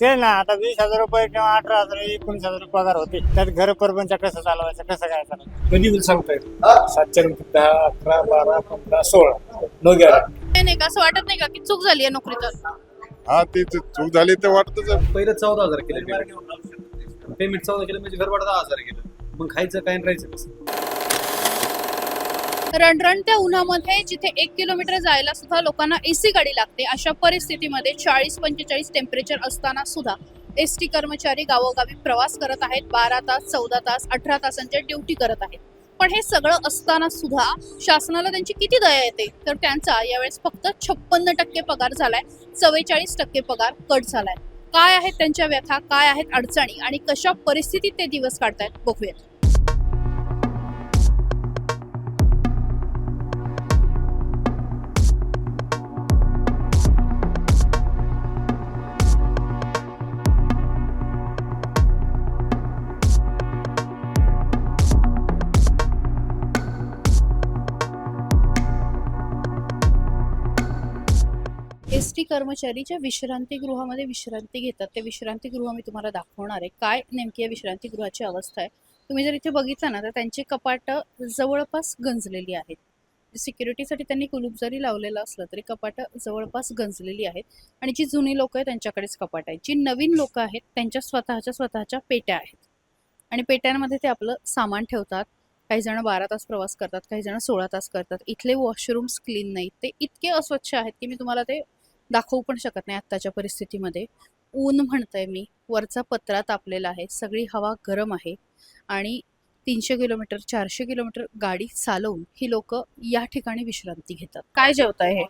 ते ना आता वीस हजार रुपये किंवा अठरा हजार एकोणीस हजार रुपये पगार होते. त्यात घर परपंच कसं चालवायचं कसं काय चालवायचं कधी होईल सांगता येईल सातच्या नंतर दहा अकरा बारा पंधरा सोळा. नो गॅरंटी नाही का? असं वाटत नाही का की चूक झाली आहे नोकरीत हा ते ते चूक झाली ते वाटतच आहे. पहिलं चौदा हजार केलं पेमेंट चौदा केलं म्हणजे घर भाडं दहा हजार गेलं मग खायचं काय आणि राहायचं कसं? रणरणत्या उन्हामध्ये जिथे एक किलोमीटर जायला सुद्धा लोकांना एसी गाडी लागते अशा परिस्थितीमध्ये चाळीस पंचेचाळीस टेम्परेचर असताना सुद्धा एस टी कर्मचारी गावोगावी प्रवास करत आहेत बारा तास चौदा तास अठरा तासांच्या ड्युटी करत आहेत. पण हे सगळं असताना सुद्धा शासनाला त्यांची किती दया येते? तर त्यांचा यावेळेस फक्त छप्पन्न टक्के पगार झालाय चव्वेचाळीस टक्के पगार कट झालाय. काय आहेत त्यांच्या व्यथा काय आहेत अडचणी आणि कशा परिस्थितीत ते दिवस काढतायत? बघूयात. एस कर्मचारी ज्या विश्रांतीगृहामध्ये विश्रांती घेतात. ते विश्रांतीगृह मी तुम्हाला दाखवणार आहे. काय नेमकी या विश्रांतीगृहाची अवस्था आहे? तुम्ही जर इथे बघितलं ना तर त्यांची कपाटं जवळपास गंजलेली आहेत. सिक्युरिटीसाठी त्यांनी कुलूप जरी लावलेलं असलं तरी कपाटं जवळपास गंजलेली आहेत. आणि जी जुनी लोक आहेत त्यांच्याकडेच कपाट आहेत. जी नवीन लोक आहेत त्यांच्या स्वतःच्या स्वतःच्या पेट्या आहेत. आणि पेट्यांमध्ये ते आपलं सामान ठेवतात. काही जण बारा तास प्रवास करतात काही जण सोळा तास करतात. इथले वॉशरूम्स क्लीन नाहीत. ते इतके अस्वच्छ आहेत की मी तुम्हाला ते दाखवू पण शकत नाही आत्ताच्या परिस्थितीमध्ये. ऊन म्हणतंय मी. वरचा पत्रा तापलेला आहे. सगळी हवा गरम आहे. आणि तीनशे किलोमीटर चारशे किलोमीटर गाडी चालवून ही लोक या ठिकाणी विश्रांती घेतात. काय जेवताय हे?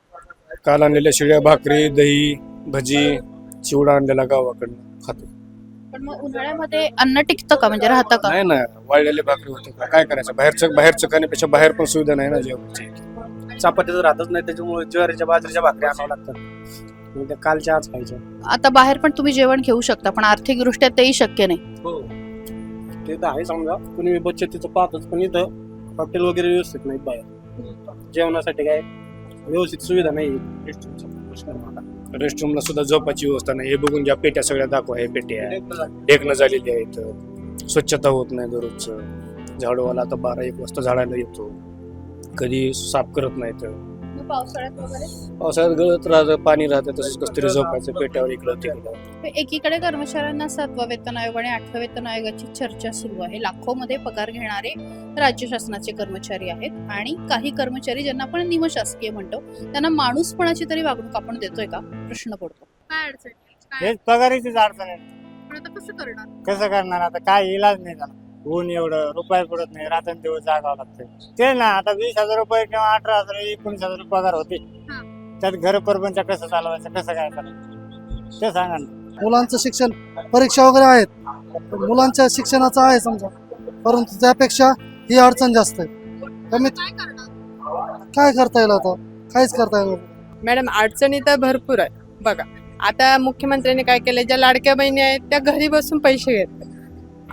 काल आणलेल्या शिळ्या भाकरी दही भजी चिवडा आणलेला गावाकडनं. खातो. पण मग उन्हाळ्यामध्ये अन्न टिकतं का? म्हणजे राहतं का? नाही ना वाळलेले भाकरी होते का? काय करायचं? बाहेरचं बाहेरचं खाण्यापेक्षा बाहेर पण सुविधा नाही ना जेवणाची. चपात्याचं राहतच नाही त्याच्यामुळे ज्वारीच्या बाजरीच्या भाकरी आणावं लागतात. मग त्या कालच्या आज खायच्या. आता बाहेर पण तुम्ही जेवण घेऊ शकता पण आर्थिकदृष्ट्या तेही शक्य नाही. हो. ते तर आहे समजा. कुणी बचतीचं पाहतच पण इथं हॉटेल वगैरे व्यवस्थित नाहीत बाहेर. जेवणासाठी काय व्यवस्थित सुविधा नाही. रेस्टरूमला सुद्धा झोपाची व्यवस्था नाही. हे बघून घ्या पेट्या सगळ्या दाखवा हे पेट्या. ढेकणं झालेली आहेत. स्वच्छता होत नाही दररोजचं. झाडूवाला आता बारा एक वाजता झाडायला येतो. कधी साफ करत नाहीत मग पावसाळ्यात वगैरे? पावसाळ्यात गळत राहतं पाणी राहतं तसंच कसं तरी झोपायचं पेट्यावर इकडं तिकडं. एकीकडे कर्मचाऱ्यांना सातवा वेतन आयोग आणि आठव्या वेतन आयोगाची चर्चा सुरू आहे. लाखो मध्ये पगार घेणारे राज्य शासनाचे कर्मचारी आहेत आणि काही कर्मचारी ज्यांना आपण निमशासकीय म्हणतो त्यांना माणूसपणाची तरी वागणूक आपण देतोय का? प्रश्न पडतो. काय अडचण हेच पगारीचीच अडचण आहे. पण आता कसं करणार? कसं करणार? आता काय इलाज नाही त्याला ऊन एवढं रुपये पडत नाही रात्रंदिवस जागावं लागतं ते ना आता वीस हजार रुपये किंवा अठरा हजार एकोणीस हजार रुपये पगार होते. हा. त्यात घर परपंच कसं चालवायचं कसं काय चालवायचं ते सांगा ना. मुलांचं शिक्षण परीक्षा वगैरे आहेत. मुलांच्या शिक्षणाचं आहे समजा. परंतु त्यापेक्षा ही अडचण जास्त आहे. कमीत करणार? काय करता येईल आता? काहीच करता येईल मॅडम अडचणी तर भरपूर आहे बघा आता मुख्यमंत्र्यांनी काय केलं ज्या लाडक्या बहिणी आहेत त्या घरी बसून पैसे घेतात.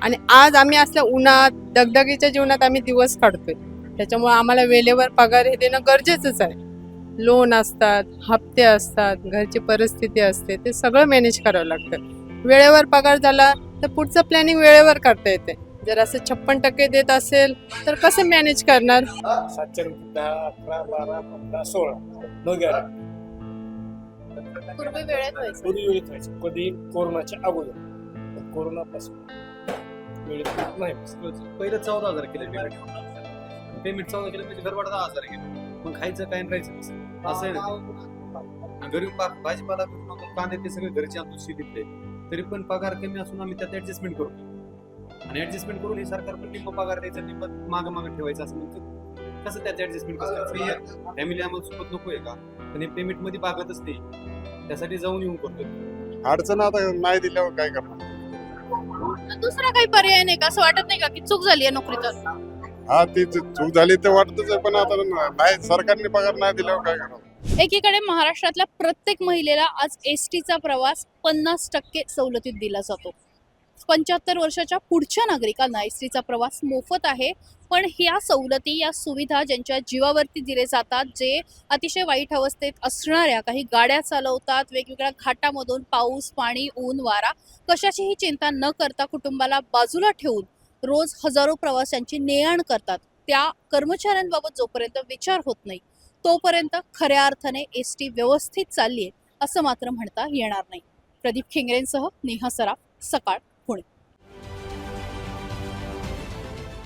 आणि आज आम्ही असल्या उन्हात दगदगीच्या जीवनात आम्ही दिवस काढतोय. त्याच्यामुळे आम्हाला वेळेवर पगार हे देणं गरजेचंच आहे. लोन असतात हप्ते असतात घरची परिस्थिती असते ते सगळं मॅनेज करावं लागतं. वेळेवर पगार झाला तर पुढचं प्लॅनिंग वेळेवर करता येते. जर असं छप्पन टक्के देत असेल तर कसं मॅनेज करणार? सातच्या नंतर दहा अकरा बारा पंधरा सोळा पूर्वी वेळेत व्हायचं. कधी वेळेत व्हायचं. कधी कोरोनाच्या अगोदर. कोरोनापासून. नाही पहिलं चौदा हजार केलं पेमेंट पेमेंट चौदा केलं म्हणजे घर भाडं दहा हजार गेलं. मग खायचं काय राहायचं कसं? असं आहे ना. घरी भाजीपाला कांदे ते सगळे घरचे आणतो शेतीतले तरी पण पगार कमी असून आम्ही त्यात ऍडजस्टमेंट करतो आणि ऍडजस्टमेंट करून हे सरकार पण निम्म पगार द्यायचं निम्म माग माग ठेवायचं असं म्हणतो. कसं त्यात ऍडजस्टमेंट कसं फॅमिली आम्हाला सोबत नको आहे का? पण हे पेमेंटमध्ये बागतच नाही. त्यासाठी जाऊन येऊन करतो अडचण आता नाही दिल्यावर काय करणार? दुसरा काही पर्याय नाही का? असं वाटत नाही का की चूक झाली आहे नोकरीत? हा ती चूक झाली ते वाटतच आहे पण आता नाही सरकारने पगार नाही दिल्यावर काय करणार? एकीकडे महाराष्ट्रातल्या प्रत्येक महिलेला आज एस टीचा प्रवास पन्नास टक्के सवलतीत दिला जातो. पंच्याहत्तर वर्षाच्या पुढच्या नागरिकांना एस टीचा प्रवास मोफत आहे. पण ह्या सवलती या सुविधा ज्यांच्या जीवावरती दिले जातात जे अतिशय वाईट अवस्थेत असणाऱ्या काही गाड्या चालवतात वेगवेगळ्या घाटामधून पाऊस पाणी ऊन वारा कशाचीही चिंता न करता कुटुंबाला बाजूला ठेवून रोज हजारो प्रवाशांची ने आण करतात. त्या कर्मचाऱ्यांबाबत जोपर्यंत विचार होत नाही तोपर्यंत खऱ्या अर्थाने एस टी व्यवस्थित चालली आहे असं मात्र म्हणता येणार नाही. प्रदीप खेंगरेंसह नेहा सराफ सकाळ.